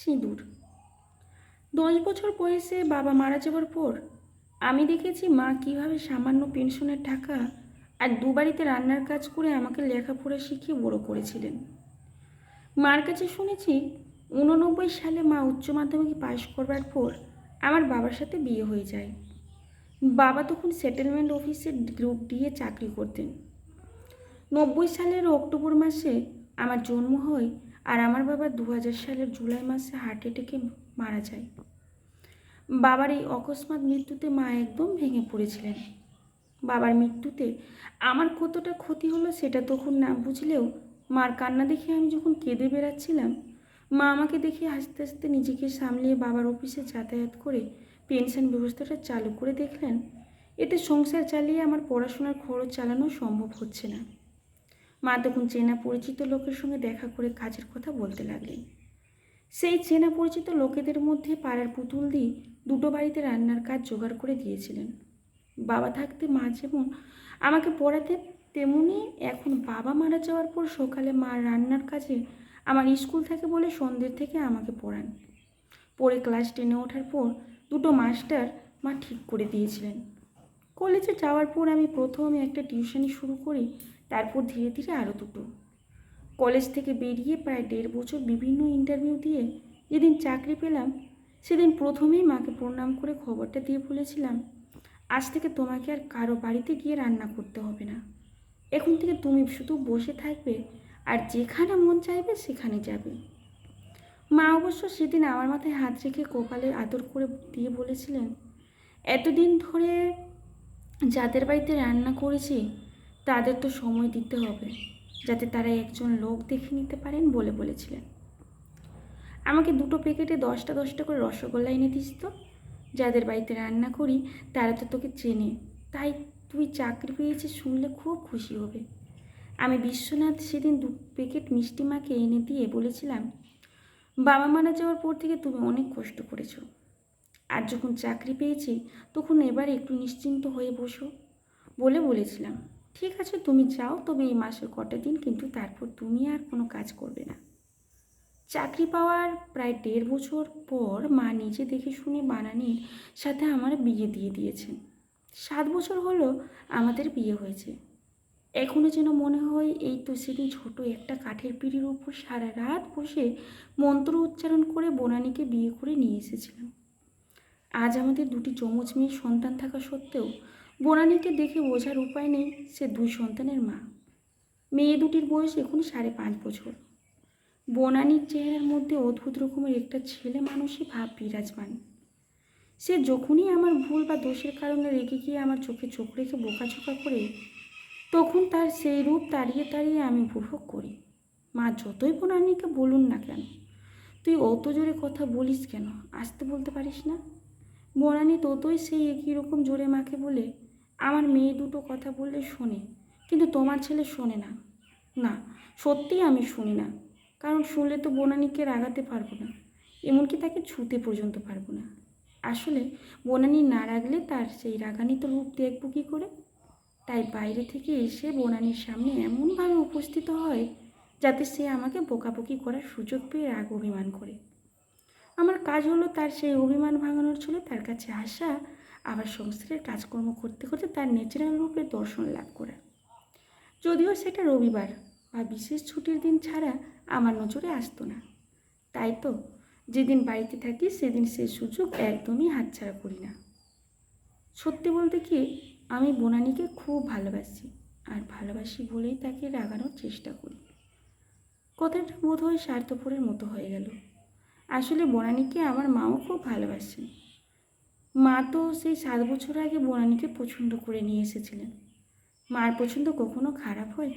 সিঁদুর। দশ বছর বয়সে বাবা মারা যাওয়ার পর আমি দেখেছি মা কীভাবে সামান্য পেনশনের টাকা আর দুবাড়িতে রান্নার কাজ করে আমাকে লেখাপড়া শিখিয়ে বড় করেছিলেন। মার কাছে শুনেছি উননব্বই সালে মা উচ্চ মাধ্যমিক পাশ করবার পর আমার বাবার সাথে বিয়ে হয়ে যায়। বাবা তখন সেটেলমেন্ট অফিসে গ্রুপ দিয়ে চাকরি করতেন। নব্বই সালের অক্টোবর মাসে আমার জন্ম হয় আর আমার বাবা দু হাজার সালের জুলাই মাসে হার্ট অ্যাটাকে মারা যায়। বাবার এই অকস্মাৎ মৃত্যুতে মা একদম ভেঙে পড়েছিলেন। বাবার মৃত্যুতে আমার কতটা ক্ষতি হলো সেটা তখন না বুঝলেও মার কান্না দেখে আমি যখন কেঁদে বেড়াচ্ছিলাম, মা আমাকে দেখে হাসতে হাসতে নিজেকে সামলিয়ে বাবার অফিসে যাতায়াত করে পেনশন ব্যবস্থাটা চালু করে দেখলেন। এতে সংসার চালিয়ে আমার পড়াশোনার খরচ চালানো সম্ভব হচ্ছে না। মা তখন চেনা পরিচিত লোকের সঙ্গে দেখা করে কাজের কথা বলতে লাগলেন। সেই চেনা পরিচিত লোকেদের মধ্যে পাড়ার পুতুল দিয়ে দুটো বাড়িতে রান্নার কাজ জোগাড় করে দিয়েছিলেন। বাবা থাকতে মা যেমন আমাকে পড়াতে তেমনি এখন বাবা মারা যাওয়ার পর সকালে মা রান্নার কাজে আমার স্কুল থাকে বলে সন্ধ্যের থেকে আমাকে পড়ান। পরে ক্লাস টেনে ওঠার পর দুটো মাস্টার মা ঠিক করে দিয়েছিলেন। কলেজে যাওয়ার পর আমি প্রথমে একটা টিউশনি শুরু করি তারপর ধীরে ধীরে আরও দুটো। কলেজ থেকে বেরিয়ে প্রায় দেড় বছর বিভিন্ন ইন্টারভিউ দিয়ে যেদিন চাকরি পেলাম, সেদিন প্রথমেই মাকে প্রণাম করে খবরটা দিয়ে বলেছিলাম, আজ থেকে তোমাকে আর কারও বাড়িতে গিয়ে রান্না করতে হবে না। এখন থেকে তুমি শুধু বসে থাকবে আর যেখানে মন চাইবে সেখানে যাবে। মা অবশ্য সেদিন আমার মাথায় হাত রেখে কপালে আদর করে দিয়ে বলেছিলেন, এতদিন ধরে যাদের বাড়িতে রান্না করেছি তাদের তো সময় দিতে হবে যাতে তারা একজন লোক দেখে নিতে পারেন বলে বলেছিলেন। আমাকে দুটো প্যাকেটে দশটা দশটা করে রসগোল্লা এনে দিস তো। যাদের বাড়িতে রান্না করি, তারা তো তোকে চেনে। তাই তুই চাকরি পেয়েছিস শুনলে খুব খুশি হবে। আমি বিশ্বনাথ সেদিন দু প্যাকেট মিষ্টি মাকে এনে দিয়ে বলেছিলাম, বাবা মারা যাওয়ার পর থেকে তুমি অনেক কষ্ট করেছ। আর যখন চাকরি পেয়েছি, তখন এবার একটু নিশ্চিন্ত হয়ে বসো। বলে বলেছিলাম। ঠিক আছে, তুমি যাও, তবে এই মাসের কটা দিন কিন্তু তারপর তুমি আর কোনো কাজ করবে না। চাকরি পাওয়ার প্রায় দেড় বছর পর মা নিজে দেখে শুনে বানানির সাথে আমার বিয়ে দিয়ে দিয়েছেন। সাত বছর হলো আমাদের বিয়ে হয়েছে। এখনও যেন মনে হয় এই তো সেদিন ছোট একটা কাঠের পিঁড়ির উপর সারা রাত বসে মন্ত্র উচ্চারণ করে বনানীকে বিয়ে করে নিয়ে এসেছিলাম। আজ আমাদের দুটি যমজ মেয়ের সন্তান থাকা সত্ত্বেও বনানীকে দেখে বোঝার উপায় নেই, সে দুই সন্তানের মা। মেয়ে দুটির বয়স এখন সাড়ে পাঁচ বছর। বনানীর চেহারার মধ্যে অদ্ভুত রকমের একটা ছেলে মানুষই ভাব বিরাজমান। সে যখনই আমার ভুল বা দোষের কারণে রেগে গিয়ে আমার চোখে চোখ রেখে বোকাচোকা করে, তখন তার সেই রূপ তাড়িয়ে তাড়িয়ে আমি উপভোগ করি। মা যতই বনানীকে বলুন না কেন, তুই অত জোরে কথা বলিস কেন, আসতে বলতে পারিস না? বনানী ততই সেই একই রকম জোরে মাকে বলে আমার মেয়ে দুটো কথা বললে শোনে, কিন্তু তোমার ছেলে শোনে না। না, সত্যিই আমি শুনি না। কারণ শুনলে তো বনানীকে রাগাতে পারব না, এমনকি তাকে ছুতে পর্যন্ত পারব না। আসলে বনানী না রাগলে তার সেই রাগান্বিত রূপ দেখব কী করে? তাই বাইরে থেকে এসে বনানীর সামনে এমনভাবে উপস্থিত হয়, যাতে সে আমাকে বকাবকি করার সুযোগ পেয়ে রাগ অভিমান করে। আমার কাজ হলো তার সেই অভিমান ভাঙানোর ছিল তার কাছে আসা আবার সংসারের কাজকর্ম করতে করতে তার ন্যাচারাল রূপে দর্শন লাভ করা। যদিও সেটা রবিবার বা বিশেষ ছুটির দিন ছাড়া আমার নজরে আসতো না। তাই তো, যেদিন বাড়িতে থাকি সেদিন সে সুযোগ একদমই হাতছাড়া করি না। সত্যি বলতে কি, আমি বনানীকে খুব ভালোবাসি, আর ভালোবাসি বলেই তাকে রাগানোর চেষ্টা করি। কথাটা বোধ হয় স্বার্থপরের মতো হয়ে গেল। আসলে বনানীকে আমার মাও খুব ভালোবাসেন। মা তো সেই সাত বছর আগে বনানীকে পছন্দ করে নিয়ে এসেছিলেন। মার পছন্দ কখনো খারাপ হয়?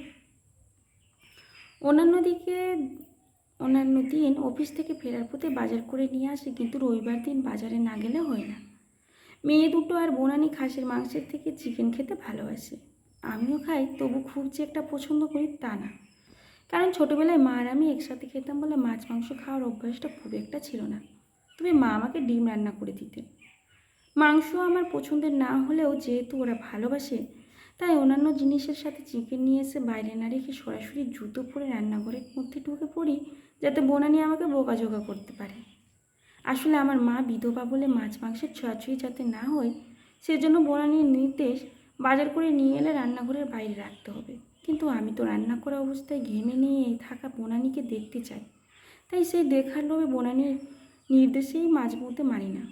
অন্যান্য দিকে, অন্যান্য দিন অফিস থেকে ফেরার পথে বাজার করে নিয়ে আসে, কিন্তু রবিবার দিন বাজারে না গেলে হয় না। মেয়ে দুটো আর বোনানি খাসির মাংসের থেকে চিকেন খেতে ভালোবাসে। আমিও খাই, তবু খুব যে একটা পছন্দ করি তা না। কারণ ছোটোবেলায় মা আর আমি একসাথে খেতাম বলে মাছ মাংস খাওয়ার অভ্যাসটা খুব একটা ছিল না। তবে মা আমাকে ডিম রান্না করে দিতেন। মাংস আমার পছন্দের না হলেও যেহেতু ওরা ভালোবাসে, তাই অন্যান্য জিনিসের সাথে চিকেন নিয়ে এসে বাইরে না রেখে সরাসরি জুতো পরে রান্নাঘরের মধ্যে ঢুকে পড়ি, যাতে বোনানি আমাকে বোকাঝোকা করতে পারে। আসলে আমার মা বিধবা বলে মাছ মাংসের ছোঁয়াছুঁয়ি যাতে না হয়, সেজন্য বনানির নির্দেশ বাজার করে নিয়ে এলে রান্নাঘরের বাইরে রাখতে হবে। কিন্তু আমি তো রান্না করা অবস্থায় ঘেমে নিয়ে থাকা বনানিকে দেখতে চাই, তাই সেই দেখার লোভে বনানির নির্দেশেই মাঝ মধ্যে মানি না।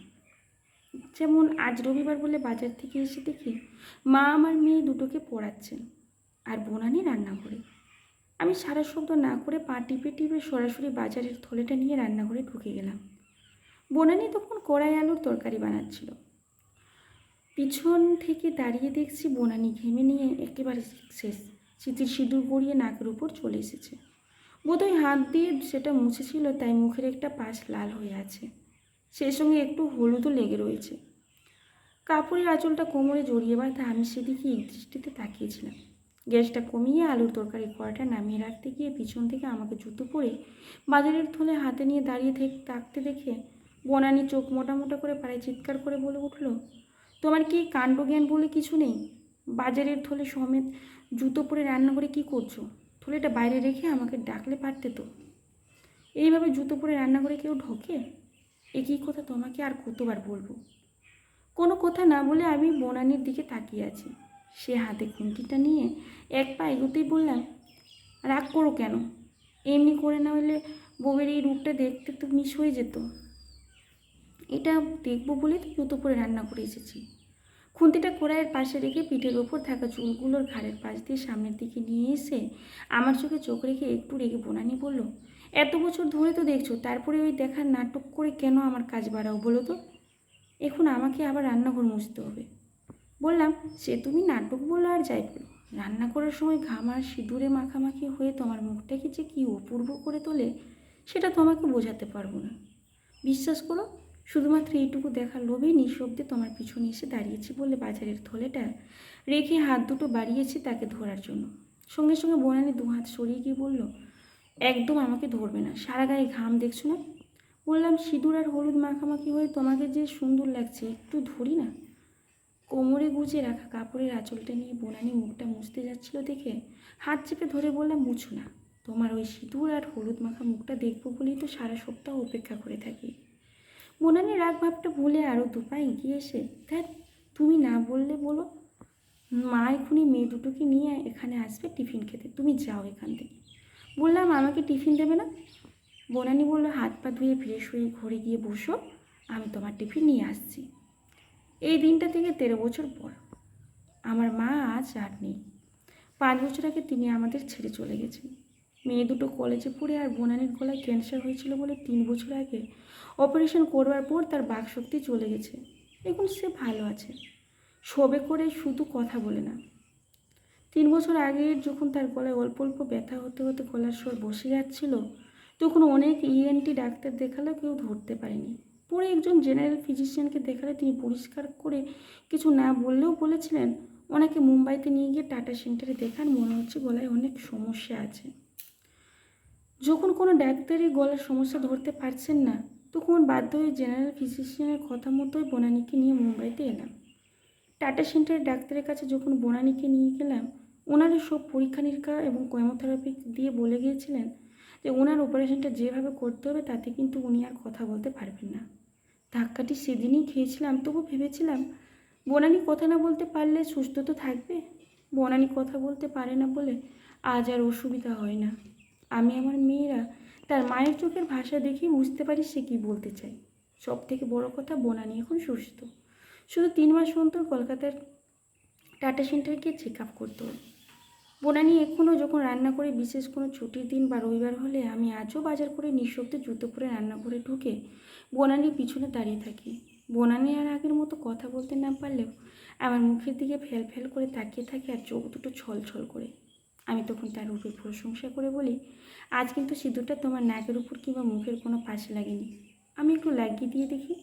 যেমন আজ রবিবার বলে বাজার থেকে এসে দেখি মা আমার মেয়ে দুটোকে পড়াচ্ছেন আর বনানি রান্নাঘরে। আমি সারা শব্দ না করে পা টিপে টিপে সরাসরি বাজারের থলেটা নিয়ে রান্নাঘরে ঢুকে গেলাম। বনানি তখন কড়াই আলুর তরকারি বানাচ্ছিল। পিছন থেকে দাঁড়িয়ে দেখছি বনানি ঘেমে নিয়ে একেবারে শেষ। স্মৃতির সিঁদুর গড়িয়ে নাকের উপর চলে এসেছে। বোধহয় হাত দিয়ে সেটা মুছেছিল, তাই মুখের একটা পাশ লাল হয়ে আছে। সেই সঙ্গে একটু হলুদও লেগে রয়েছে। কাপড়ের আঁচলটা কোমরে জড়িয়ে বাঁধা আমি সেদিকে দৃষ্টিতে তাকিয়েছিলাম। গ্যাসটা কমিয়ে আলুর তরকারি কড়াটা নামিয়ে রাখতে গিয়ে পিছন থেকে আমাকে জুতো পরে বাজারের থলে হাতে নিয়ে দাঁড়িয়ে থেকে তাকতে দেখে বনানি চোখ মোটা মোটা করে পাড়ায় চিৎকার করে বলে উঠল, তোমার কি কাণ্ডজ্ঞান বলে কিছু নেই? বাজারের থলে সমেত জুতো পরে রান্না করে কি করছ? থলেটা বাইরে রেখে আমাকে ডাকলে পারতে তো? এইভাবে জুতো পরে রান্না করে কেউ ঢোকে? একই কথা তোমাকে আর কতবার বলব? কোনো কথা না বলে আমি বনানির দিকে তাকিয়ে আছি। সে হাতে খুন্তিটা নিয়ে এক পা এগোতেই বললাম, রাগ করো কেন? এমনি করে না হলে বউয়ের এই রূপটা দেখতে তো মিস হয়ে যেত। এটা দেখব বলে তো জুতো পরে রান্না করে এসেছি। খুন্তিটা কড়াইয়ের পাশে রেখে পিঠের ওপর থাকা চুলগুলোর ঘাড়ের পাশ দিয়ে সামনের দিকে নিয়ে এসে আমার চোখে চোখ রেখে একটু রেগে বোনানি বলল এত বছর ধরে তো দেখছ, তারপরে ওই দেখার নাটক করে কেন আমার কাজ বাড়াও বলো তো? এখন আমাকে আবার রান্নাঘর মুছতে হবে। বললাম, সে তুমি নাটক বলো আর যাই বলো। রান্না করার সময় ঘাম আর সিঁদুরে মাখামাখি হয়ে তোমার মুখটাকে যে কী অপূর্ব করে তোলে, সেটা তোমাকে বোঝাতে পারব না। বিশ্বাস করো, শুধুমাত্র এইটুকু দেখার লোভে নিঃশব্দে তোমার পিছনে এসে দাঁড়িয়েছি বলে বাজারের থলেটা রেখে হাত দুটো বাড়িয়েছি তাকে ধরার জন্য। সঙ্গে সঙ্গে বনানি দু হাত সরিয়ে গিয়ে বলল একদম আমাকে ধরবে না। সারা গায়ে ঘাম, দেখছ না? বললাম, সিঁদুর আর হলুদ মাখামাখি হয়ে তোমাকে যে সুন্দর লাগছে, একটু ধরি না? কোমরে গুজে রাখা কাপড়ের আঁচলটা নিয়ে বোনানি মুখটা মুছতে যাচ্ছিল দেখে হাত চেপে ধরে বললাম, মুছো না। তোমার ওই সিঁদুর আর হলুদ মাখা মুখটা দেখব বলেই তো সারা সপ্তাহ অপেক্ষা করে থাকি। বোনানি রাগ ভাবটা ভুলে আরও দুপা এগিয়ে এসে ধ্যাত তুমি না বললে বলো। মা এখনই মেয়ে দুটোকে নিয়ে এখানে আসবে টিফিন খেতে। তুমি যাও এখান থেকে। বললাম, আমাকে টিফিন দেবে না? বনানি বলল, হাত পা ধুয়ে ফ্রেশ হয়ে ঘরে গিয়ে বসো, আমি তোমার টিফিন নিয়ে আসছি। এই দিনটা থেকে তেরো বছর পর আমার মা আজ আর নেই। পাঁচ বছর আগে তিনি আমাদের ছেড়ে চলে গেছেন। মেয়ে দুটো কলেজে পড়ে আর বোনানির গলায় ক্যান্সার হয়েছিল বলে তিন বছর আগে অপারেশন করবার পর তার বাকশক্তি চলে গেছে। এখন সে ভালো আছে। সবে করে শুধু কথা বলে না। তিন বছর আগে যখন তার গলায় অল্প অল্প ব্যথা হতে হতে গলার স্বর বসে যাচ্ছিল, তখন অনেক ইএনটি ডাক্তার দেখালেও কেউ ধরতে পারেনি। পরে একজন জেনারেল ফিজিশিয়ানকে দেখালে তিনি পরিষ্কার করে কিছু না বললেও বলেছিলেন ওনাকে মুম্বাইতে নিয়ে গিয়ে টাটা সেন্টারে দেখান, মনে হচ্ছে গলায় অনেক সমস্যা আছে। যখন কোনো ডাক্তারই গলার সমস্যা ধরতে পারছেন না, তখন বাধ্য হয়ে জেনারেল ফিজিশিয়ানের কথা মতোই বনানীকে নিয়ে মুম্বাইতে এলাম। টাটা সেন্টারের ডাক্তারের কাছে যখন বনানীকে নিয়ে গেলাম ওনারা সব পরীক্ষা নিরীক্ষা এবং কেমোথেরাপি দিয়ে বলে গিয়েছিলেন যে ওনার অপারেশনটা যেভাবে করতে হবে তাতে কিন্তু উনি আর কথা বলতে পারবেন না। ধাক্কাটি সেদিনই খেয়েছিলাম, তবু ভেবেছিলাম, বনানি কথা না বলতে পারলে সুস্থ তো থাকবে, বনানী কথা বলতে পারে না বলে আজ আর অসুবিধা হয় না। আমি আমার মেয়েরা তার মায়ের চোখের ভাষা দেখেই বুঝতে পারি সে কী বলতে চায়। সব থেকে বড় কথা বনানী এখন সুস্থ। শুধু তিন মাস অন্তর কলকাতার টাটা সেন্টারে গিয়ে চেক আপ করতে। হবে বনানী এখনও যখন রান্না করে বিশেষ কোনো ছুটির দিন বা রবিবার হলে আমি আজও বাজার করে নিঃশব্দে জুতো পরে রান্না করে ঢুকে বনানির পিছনে দাঁড়িয়ে থাকি। বোনানি আর আগের মতো কথা বলতে না পারলেও আমার মুখের দিকে ফেল ফেল করে তাকিয়ে থাকে আর চোখ দুটো ছল ছল করে। আমি তখন তার উপর প্রশংসা করে বলি, আজ কিন্তু সিঁদুরটা তোমার নাকের উপর কিংবা মুখের কোনো পাশে লাগেনি। আমি একটু লাগিয়ে দিয়ে দেখি।